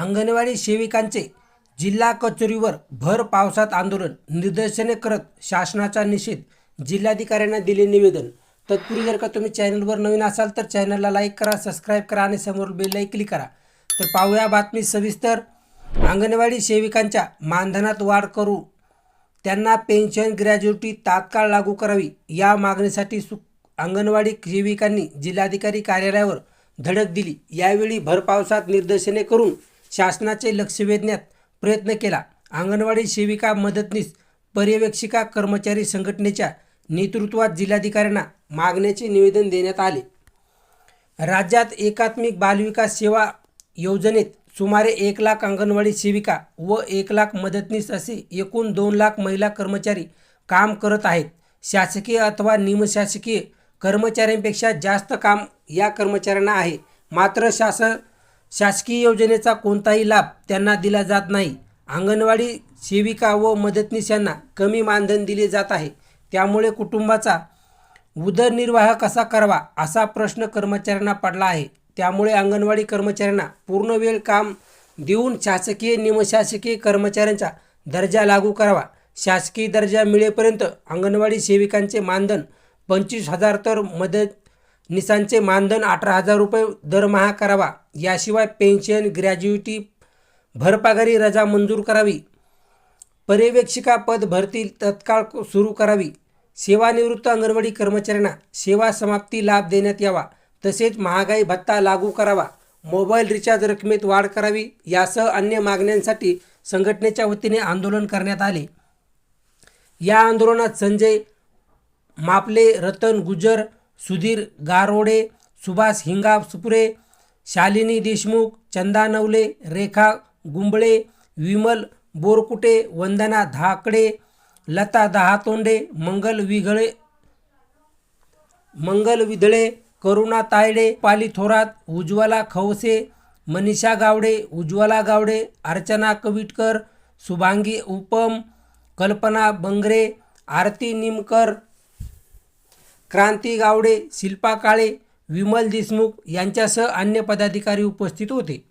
अंगणवाडी सेविकांचे जिल्हा कचोरीवर भर पावसात आंदोलन निदर्शने करत शासनाचा निषेध जिल्हाधिकाऱ्यांना दिले निवेदन. तत्पूर्वी जर का तुम्ही चॅनलवर नवीन असाल तर चॅनलला लाईक करा सबस्क्राईब करा आणि समोर बेललाही क्लिक करा. तर पाहूया बातमी सविस्तर. अंगणवाडी सेविकांच्या मानधनात वाढ करू. त्यांना पेन्शन ग्रॅज्युटी तात्काळ लागू करावी. या मागणीसाठी सु अंगणवाडी सेविकांनी जिल्हाधिकारी कार्यालयावर धडक दिली. यावेळी भरपावसात निदर्शने करून शासनाचे लक्ष वेधण्यात प्रयत्न केला. अंगणवाडी सेविका मदतनीस पर्यवेक्षिका कर्मचारी संघटनेच्या नेतृत्वात जिल्हाधिकाऱ्यांना मागण्याचे निवेदन देण्यात आले. राज्यात एकात्मिक बालविकास सेवा योजनेत सुमारे एक लाख अंगणवाडी सेविका व एक लाख मदतनीस असे एकूण दोन लाख महिला कर्मचारी काम करत आहेत. शासकीय अथवा निमशासकीय कर्मचाऱ्यांपेक्षा जास्त काम या कर्मचाऱ्यांना आहे. मात्र शासन शासकीय योजनेचा कोणताही लाभ त्यांना दिला जात नाही. अंगणवाडी सेविका व मदतनीस यांना कमी मानधन दिले जात आहे. त्यामुळे कुटुंबाचा उदरनिर्वाह कसा करावा असा प्रश्न कर्मचाऱ्यांना पडला आहे. त्यामुळे अंगणवाडी कर्मचाऱ्यांना पूर्ण वेळ काम देऊन शासकीय निमशासकीय कर्मचाऱ्यांचा दर्जा लागू करावा. शासकीय दर्जा मिळेपर्यंत अंगणवाडी सेविकांचे मानधन पंचवीस हजार तर मदत निसांचे मानधन अठरा हजार रुपये दरमहा करावा. याशिवाय पेन्शन ग्रॅज्युटी भरपागारी रजा मंजूर करावी. पर्यवेक्षिका पद भरती तत्काळ सुरू करावी. सेवानिवृत्त अंगणवाडी कर्मचाऱ्यांना सेवा समाप्ती लाभ देण्यात यावा. तसेच महागाई भत्ता लागू करावा. मोबाईल रिचार्ज रकमेत वाढ करावी. यासह अन्य मागण्यांसाठी संघटनेच्या वतीने आंदोलन करण्यात आले. या आंदोलनात संजय मापले रतन गुजर सुधीर गारोडे सुभाष हिंगा सुपुरे शालिनी देशमुख चंदा नवले रेखा गुंबळे विमल बोरकुटे वंदना धाकडे लता दहातोंडे मंगल विघळे मंगल विधळे करुणा तायडे पाली थोरात उज्ज्वला खवसे मनीषा गावडे उज्ज्वला गावडे अर्चना कविटकर शुभांगी उपम कल्पना बंगरे आरती निमकर क्रांती गावडे शिल्पा काळे विमल देशमुख यांच्यासह अन्य पदाधिकारी उपस्थित होते.